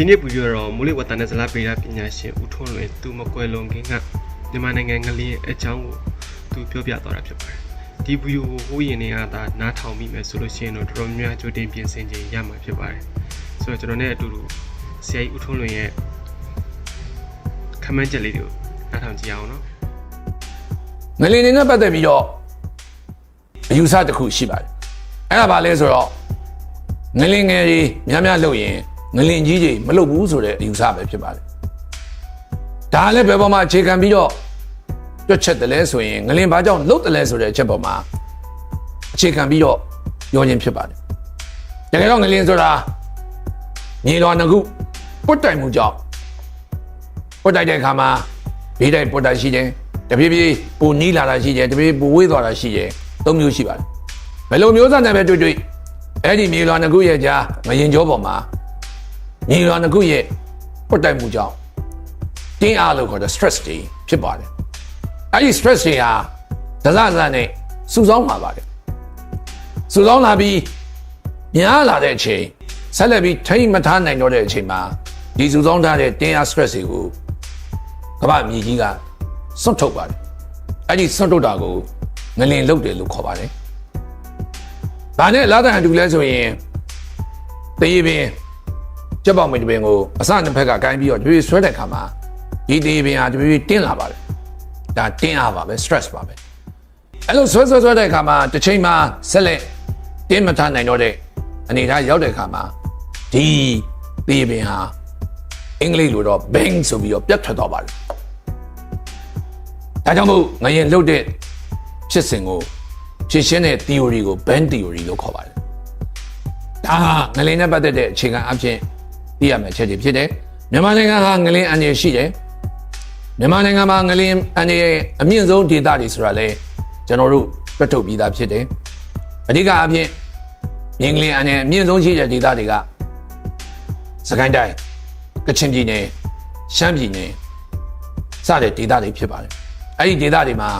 ဒီနေ့ပူပြတော့မိုးလေဝသနဲ့ဇလားပေရပညာရှင်ဦးထွန်းလွင်သူမကွယ်လွန်ခင်ကမြန်မာနိုင်ငံငလျင်အကြောင်းကိုသူပြောပြသွားတာဖြစ်ပါတယ်ဒီဗီဒီယိုကိုဟိုးရင်တွေကသာနားထောင်မိမယ်ဆိုလို့ရှိရင်တော့တော်တော်များများကြိုတင်ပြင်ဆင်ခြင်းရမှာဖြစ်ပါတယ်ဆိုတော့ကျွန်တော်နဲ့အတူတူဆရာကြီးဦးထွန်းလွင်ရဲ့ခမန်းချက်လေးတွေကိုနားထောင်ကြည့်အောင်နော်ငလင်တွေနဲ့ပတ်သက်ပြီးတော့အယူဆတစ်ခုရှိပါတယ်အဲ့ဒါဘာလဲဆိုတော့ငလင်ငယ်တွေများများလုပ်ရင် ငလင်ကြီးတွေမလုပ်ဘူးဆိုတဲ့အယူဆပဲဖြစ်ပါတယ်ဒါလည်းဘယ်ပေါ်မှာအခြေခံပြီးတော့တွက်ချက်တယ်လဲဆိုရင်ငလင်ဘာကြောင့်လုပ်တယ်လဲဆိုတဲ့အချက်ပေါ်မှာအခြေခံပြီးတော့ပြောခြင်းဖြစ်ပါတယ်တကယ်တော့ငလင်ဆိုတာမြေတော်နှစ်ခုပုတ်တိုင်မှုကြောင့်ပုတ်တိုက်တဲ့အခါမှာဘေးတိုက်ပုတ်တိုက်ရှိတယ်တပြေးပြေးပူနီးလာတာရှိတယ်တပြေးပူဝေးသွားတာရှိတယ်သုံးမျိုးရှိပါတယ်ဘယ်လိုမျိုးစားနဲ့ပဲတွေ့တွေ့အဲ့ဒီမြေတော်နှစ်ခုရဲ့ကြားမရင်ကြောပေါ်မှာ မြေတော်နှစ်ခုရဲ့ပုတ်တိုက်မှုကြောင့်တင်းအားလို့ခေါ်တဲ့ stress တွေဖြစ်ပါတယ်အဲ့ဒီ stress တွေဟာဒဇဇနဲ့စုဆောင်းလာပါတယ်စုဆောင်းလာပြီးများလာတဲ့အချိန်ဆက်လက်ပြီးထိမ့်မထားနိုင်တော့တဲ့အချိန်မှာဒီစုဆောင်းထားတဲ့တင်းအား stress တွေကိုကမ္ဘာမြေကြီးကစွန့်ထုတ်ပါတယ်အဲ့ဒီစွန့်ထုတ်တာကိုငလင်လုတ်တယ်လို့ခေါ်ပါတယ်။ဒါနဲ့လာတဲ့အတူလဲဆိုရင်တရေပင် ကြက်ပေါင်မင်းတပင်ကိုအစနှစ်ဖက်ကကိုင်းပြီးတော့တွေ့ဆွဲတဲ့ခါမှာဒီတရေပင်ဟာတွေ့တင်းလာပါတယ်။ဒါတင်းအားပါပဲ stress ပါပဲ။အဲ့လိုဆွဲဆွဲဆွဲတဲ့ခါမှာတစ်ချိန်မှာဆက်လက်တင်းမထားနိုင်တော့တဲ့အနေအထားရောက်တဲ့ခါမှာဒီတရေပင်ဟာအင်္ဂလိပ်လိုတော့ bang ဆိုပြီးတော့ပြတ်ထွက်သွားပါတယ်။ဒါကြောင့်မို့ငရင်လှုပ်တဲ့ဖြစ်စဉ်ကိုဖြစ်ရှင်းတဲ့ theory ကို band theory လို့ခေါ်ပါတယ်။ဒါဟာငလင်နဲ့ပတ်သက်တဲ့အခြေခံအဖြစ် သိရမယ့်ချက်တွေဖြစ်တယ်။မြန်မာနိုင်ငံဟာငလင်အန်ရရှိတယ်။မြန်မာနိုင်ငံမှာငလင်အန်ရအမြင့်ဆုံးဒေသတွေဆိုတာလဲကျွန်တော်တို့တွက်ထုတ်ပြီးသားဖြစ်တယ်။အဓိကအဖြစ်မြင်းငလင်အန်ရအမြင့်ဆုံးရှိတဲ့ဒေသတွေကစကိုင်းတိုင်းကချင်ပြည်နယ်ရှမ်းပြည်နယ်စတဲ့ဒေသတွေဖြစ်ပါတယ်။အဲ့ဒီဒေသတွေမှာ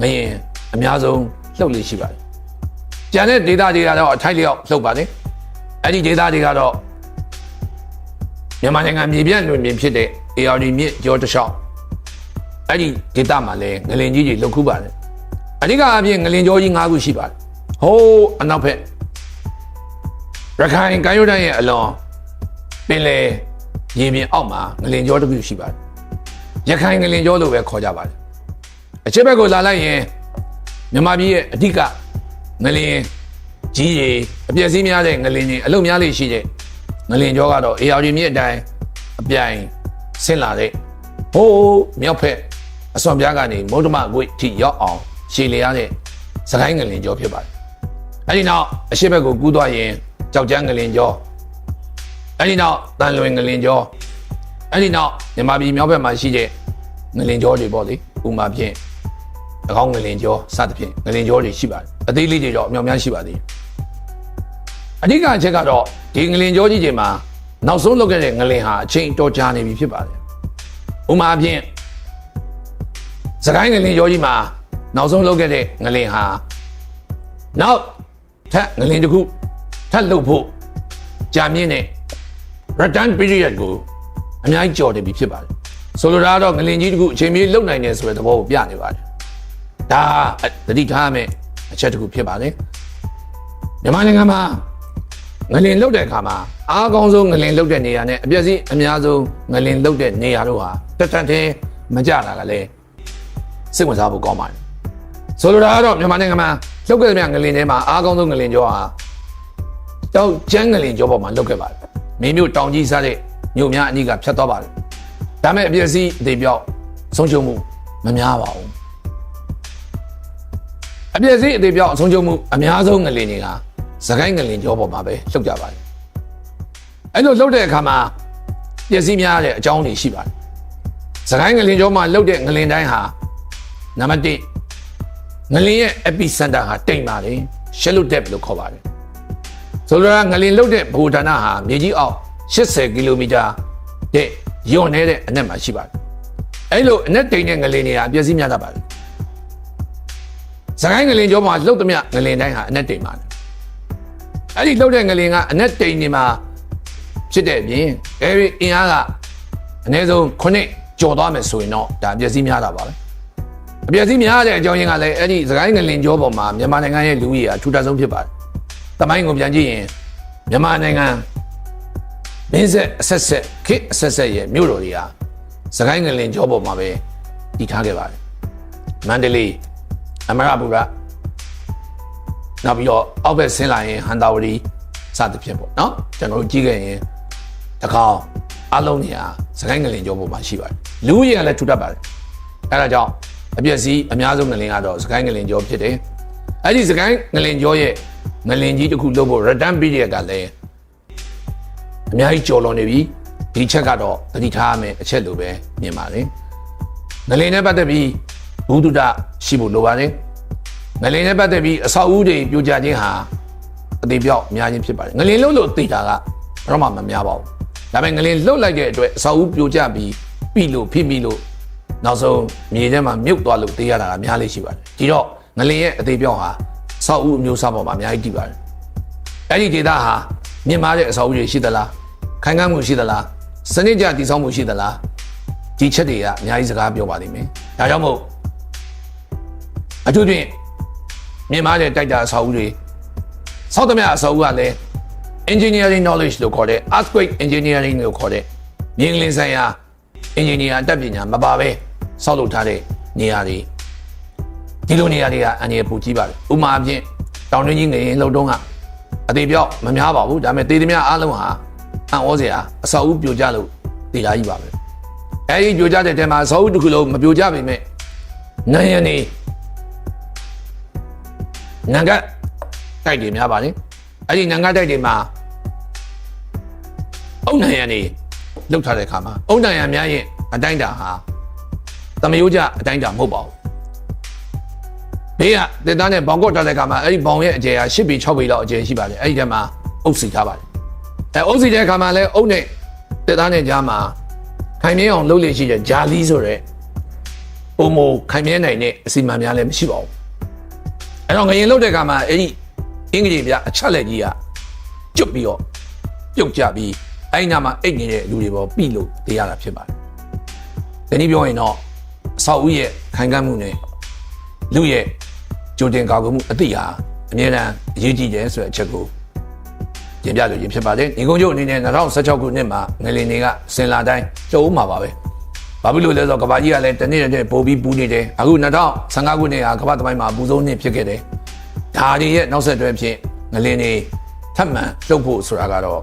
ငရင်အများဆုံးလှုပ်လေးရှိပါတယ်။ကျန်တဲ့ဒေသတွေကတော့အထိုက်လျောက်လှုပ်ပါတယ်။အဲ့ဒီဒေသတွေကတော့ မြန်မာနိုင်ငံမြေပြန့်လွင်ပြင်ဖြစ်တဲ့ AR မြစ်ကျော်တစ်လျှောက်အဲ့ဒီဒေသမှာလည်းငလင်ကြီးတွေလှုပ်ခူးပါတယ်။အဓိကအပြင်ငလင်ကျော်ကြီး၅ခုရှိပါတယ်။ဟိုးအနောက်ဘက်ရခိုင်ကမ်းရိုးတန်းရဲ့အလွန်ပင်လယ်ရေပြင်အောက်မှာငလင်ကျော်တစ်ခုရှိပါတယ်။ရခိုင်ငလင်ကျော်လို့ပဲခေါ်ကြပါတယ်။အချစ်ဘက်ကိုလာလိုက်ရင်မြန်မာပြည်ရဲ့အဓိကငလင်ကြီးတွေအပြည့်စည်းများတဲ့ငလင်တွေအလုံများလေးရှိတဲ့ ငလင်ကျော်ကတော့ AR မြစ်အတိုင်းအပြိုင်ဆင်းလာတဲ့ဟိုးမြောက်ဖက်အစွန်ပြားကနေမုဒ္ဓမကွေ့ထိရောက်အောင်ရှည်လေရတဲ့စကိုင်းငလင်ကျော်ဖြစ်ပါတယ်။အဲဒီနောက်အရှိဘက်ကိုကူးသွားရင်ကြောက်ကြမ်းငလင်ကျော်အဲ့ဒီနောက်တန်လွင်ငလင်ကျော်အဲ့ဒီနောက်မြန်မာပြည်မြောက်ဘက်မှာရှိတဲ့ငလင်ကျော်တွေပေါ့လေဥမာဖြင့်အကောင်းငလင်ကျော်စသဖြင့်ငလင်ကျော်တွေရှိပါတယ်အသေးလေးတွေတော့အများများရှိပါသေးတယ် အဓိကအချက်ကတော့ဒီငလင်ကျော်ကြီးတွေမှာနောက်ဆုံးလုပ်ခဲ့တဲ့ငလင်ဟာအချိန်တော်ကြာနေပြီဖြစ်ပါတယ်ဥမာဖြင့်စကိုင်းငလင်ကျော်ကြီးမှာနောက်ဆုံးလုပ်ခဲ့တဲ့ငလင်ဟာနောက်ထပ်ငလင်တစ်ခုထပ်လုပ်ဖို့ကြာမြင့်တဲ့ return period ကိုအများကြီးကြော်နေပြီဖြစ်ပါတယ်ဆိုလိုတာကတော့ငလင်ကြီးတခုအချိန်မီလုံနိုင်တယ်ဆိုတဲ့သဘောကိုပြနေပါတယ်ဒါသတိထားရမယ့်အချက်တစ်ခုဖြစ်ပါတယ်မြန်မာနိုင်ငံမှာ ငလင်လုတ်တဲ့အခါမှာအားကောင်းဆုံးငလင်လုတ်တဲ့နေရာနဲ့အပြည့်စည်အများဆုံးငလင်လုတ်တဲ့နေရာတို့ဟာတက်တက်သေးမကြတာကလည်းစိတ်ဝင်စားဖို့ကောင်းပါတယ်ဆိုလိုတာကတော့မြန်မာနိုင်ငံမှာလုတ်ခဲ့တဲ့ငလင်ထဲမှာအားကောင်းဆုံးငလင်ကျော်ဟာတောက်ကျန်းငလင်ကျော်ပေါ်မှာလုတ်ခဲ့ပါတယ်မင်းမျိုးတောင်ကြီးစားတဲ့မြို့များအနီးကဖြတ်သွားပါတယ်ဒါမဲ့အပြည့်စည်အသေးပြောက်ဆုံးရှုံးမှုမများပါဘူးအပြည့်စည်အသေးပြောက်ဆုံးရှုံးမှုအများဆုံးငလင်တွေက စကိုင်းငလင်ကျော်ပေါ်မှာပဲလှုပ်ကြပါတယ်အဲ့လိုလှုပ်တဲ့အခါမှာပျက်စီးများတဲ့အကြောင်းတွေရှိပါတယ်စကိုင်းငလင်ကျော်မှာလှုပ်တဲ့ငလင်တိုင်းဟာနံပါတ်1ငလင်ရဲ့ epicenter ဟာတိမ်ပါတယ် shallow depth လို့ခေါ်ပါတယ်ဆိုလိုတာငလင်လှုပ်တဲ့ဘူဌာနဟာမြေကြီးအောက်80ကီလိုမီတာတဲ့ယွန်နေတဲ့အနက်မှာရှိပါတယ်အဲ့လိုအနက်တိမ်တဲ့ငလင်တွေဟာအပျက်စီးများတတ်ပါတယ်စကိုင်းငလင်ကျော်မှာလှုပ်သမျှငလင်တိုင်းဟာအနက်တိမ်ပါတယ် အဲ့ဒီလှုပ်တဲ့ငလင်ကအနက်တိမ်နေမှာဖြစ်တဲ့အပြင်အဲဒီအင်အားကအနည်းဆုံးခုနှစ်ကျော်သွားမယ်ဆိုရင်တော့ဒါအပျက်စီးများတာပါပဲအပျက်စီးများတဲ့အကြောင်းရင်းကလည်းအဲ့ဒီစကိုင်းငလင်ကျောပေါ်မှာမြန်မာနိုင်ငံရဲ့လူဦးရေအထူးထပ်ဆုံးဖြစ်ပါတယ်။တမိုင်းကိုပြန်ကြည့်ရင်မြန်မာနိုင်ငံမင်းဆက်အဆက်ဆက်ခေတ်အဆက်ဆက်ရဲ့မြို့တော်တွေဟာစကိုင်းငလင်ကျောပေါ်မှာပဲတည်ထားခဲ့ပါတယ်။မန္တလေးအမရပူရ နောက်ပြီးတော့အောက်ဘက်ဆင်းလာရင်ဟန်တာဝတီစသဖြင့်ပေါ့နော်ကျွန်တော်တို့ကြည့်ခဲ့ရင်တကောင်အလုံးနေဟာစကိုင်းငလင်ကျောပေါ်မှာရှိပါတယ်လူဦးရေကလည်းထူထပ်ပါတယ်အဲဒါကြောင့်အပြည့်စည်းအများဆုံးငလင်ကတော့စကိုင်းငလင်ကျောဖြစ်တယ်အဲ့ဒီစကိုင်းငလင်ကျောရဲ့ငလင်ကြီးတစ်ခုလုပ်ဖို့ return period ကလည်းအများကြီးကျော်လွန်နေပြီဒီချက်ကတော့သတိထားရမယ်အချက်လိုပဲမြင်ပါတယ်ငလင်နဲ့ပတ်သက်ပြီးဘုဒ္ဓတရှိဖို့လိုပါတယ် ငလင်နဲ့ပတ်သက်ပြီးအဆောက်အဦတွေပြိုကျခြင်းဟာအသေးပြောက်အများကြီးဖြစ်ပါတယ်ငလင်လုံးလို့သိတာကတော့မှမများပါဘူးဒါပေမဲ့ငလင်လှုပ်လိုက်တဲ့အတွက်အဆောက်အဦပြိုကျပြီးပြီလို့ဖိမိလို့နောက်ဆုံးမြေထဲမှာမြုပ်သွားလို့သိရတာကအများလေးရှိပါတယ်ဒီတော့ငလင်ရဲ့အသေးပြောက်ဟာအဆောက်အဦအမျိုးအစားပေါ်မှာအများကြီးတည်ပါတယ်အဲ့ဒီဒေတာဟာမြင့်မားတဲ့အဆောက်အဦတွေရှိသလားခိုင်ခံ့မှုရှိသလားစနစ်ကျတည်ဆောက်မှုရှိသလားဒီချက်တွေကအများကြီးစကားပြောပါလိမ့်မယ်ဒါကြောင့်မို့အထူးဖြင့် မြင်မာတဲ့တိုက်တာအဆောက်အဦတွေစောက်သမျှအဆောက်အဦကလည်း engineering knowledge လို့ခေါ်တဲ့ earthquake engineering လို့ခေါ်တဲ့မြင်းလင်းဆိုင်ရာ engineer အတတ်ပညာမပါပဲစောက်လုပ်ထားတဲ့နေရာတွေဒီလိုနေရာတွေကအန္တရာယ်ပူကြီးပါတယ်ဥပမာအဖြစ်တောင်တွင်းကြီးငရင်လှုပ်တုံးကအသေးပြောက်မများပါဘူးဒါပေမဲ့သေသမျှအားလုံးဟာအံ့ဩစရာအဆောက်အဦပြိုကျလို့တည်လာကြီးပါပဲအဲဒီပြိုကျတဲ့တဲမှာအဆောက်အဦတစ်ခုလုံးမပြိုကျပေမဲ့နိုင်ရနေနံ ကတ်တိုက်တွေများပါလေအဲ့ဒီနံကတ်တိုက်တွေမှာအုံနိုင်ရနေလောက်ထားတဲ့အခါမှာအုံနိုင်ရများရဲ့အတိုင်းတာဟာတမယိုးကြအတိုင်းတာမဟုတ်ပါဘူးဘေးကတက်သားနဲ့ဘောင်ကော့ထားတဲ့အခါမှာအဲ့ဒီဘောင်ရဲ့အကျယ်ဟာ10ပေ6ပေလောက်အကျယ်ရှိပါတယ်အဲ့ဒီထဲမှာအုပ်စီထားပါတယ်အဲအုပ်စီတဲ့အခါမှာလည်းအုပ်နဲ့တက်သားနဲ့ကြားမှာခိုင်မြဲအောင်လုပ်လို့ရှိတဲ့ဂျာလီဆိုတဲ့ပုံမခိုင်မြဲနိုင်တဲ့အစီအမံများလည်းမရှိပါဘူး အဲ့တော့ငရင်လုတ်တဲ့အခါမှာအဲ့ဒီအင်္ဂလိပ်ပြအချက်လက်ကြီးကကျွတ်ပြီးတော့ပြုတ်ကြပြီးအဲ့ဒီနာမှာအိတ်နေတဲ့လူတွေပေါ်ပြီလို့သိရတာဖြစ်ပါတယ်။ဒီနည်းပြောရင်တော့အဆောက်အဦရဲ့ခိုင်ခံ့မှုနဲ့လူရဲ့ကြိုတင်ကာကွယ်မှုအသိဟာအမြဲတမ်းအရေးကြီးတယ်ဆိုတဲ့အချက်ကိုတင်ပြလို့ရဖြစ်ပါတယ်။ဒီကုန်းချုပ်အနေနဲ့2016ခုနှစ်မှာငလင်တွေကစင်လာတိုင်းကျုံးမှာပါပဲ။ ဘာဖြစ်လို့လဲဆိုတော့ကဘာကြီးကလည်းတနေ့တစ်နေ့ပိုပြီးပူနေတယ်။အခု2015ခုနှစ်ဟာကမ္ဘာသမိုင်းမှာအပူဆုံးနှစ်ဖြစ်ခဲ့တယ်။ဒါတွေရဲ့နောက်ဆက်တွဲဖြစ်ငလင်တွေထပ်မံလှုပ်ဖို့ဆိုတာကတော့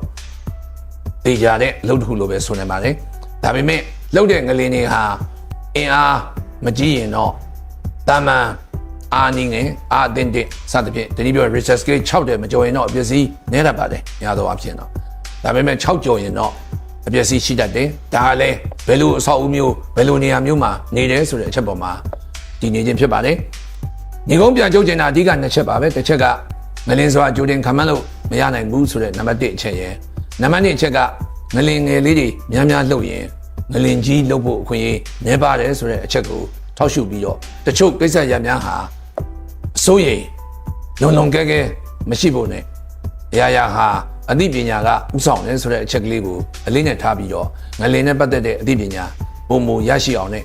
တေချာတဲ့လှုပ်တစ်ခုလိုပဲဆိုနေပါတယ်။ဒါပေမဲ့လှုပ်တဲ့ငလင်တွေဟာအင်အားမကြီးရင်တော့တာမန်အာနင်းငယ်အာတင်တင်စသဖြင့်တတိယပြော research scale 6တဲ့မကျော်ရင်တော့အပျက်စီးနည်းတတ်ပါတယ်။ညာတော့အဖြစ်တော့ဒါပေမဲ့6ကျော်ရင်တော့ အပျက်စီးရှိတတ်တယ်။ဒါကလည်းဘယ်လိုအဆောက်အဦမျိုးဘယ်လိုနေရာမျိုးမှာနေတယ်ဆိုတဲ့အချက်ပေါ်မှာတည်နေခြင်းဖြစ်ပါတယ်။ညီကုန်းပြန်ကြုတ်ကျင်တာအဓိကနှစ်ချက်ပါပဲ။တစ်ချက်ကငလင်းစွာကြိုတင်ခံမှန်းလို့မရနိုင်ဘူးဆိုတဲ့နံပါတ်1အချက်ရယ်နံပါတ်2အချက်ကငလင်ငယ်လေးတွေများများလှုပ်ရင်ငလင်ကြီးလှုပ်ဖို့အခွင့်အရေးနည်းပါတယ်ဆိုတဲ့အချက်ကိုထောက်ရှုပြီးတော့တချို့ကိစ္စရများဟာအစိုးရိမ်လုံလုံကဲကဲမရှိဖို့ ਨੇ အရာရာဟာ အသိပညာကဥဆောင်တယ်ဆိုတဲ့အချက်ကလေးကိုအလေးနဲ့ထားပြီးတော့ငလင်နဲ့ပတ်သက်တဲ့အသိပညာပုံမူရရှိအောင် ਨੇ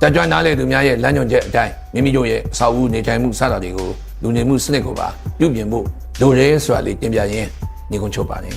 တက်ကြွနားလေသူများရဲ့လမ်းညွှန်ချက်အတိုင်းမိမိတို့ရဲ့အစာအုပ်နေထိုင်မှုစတာတွေကိုလူနေမှုစနစ်ကိုပါပြုပြင်ဖို့လိုတယ်ဆိုတာလေးတင်ပြရင်းညီကုန်းချုပ်ပါတယ်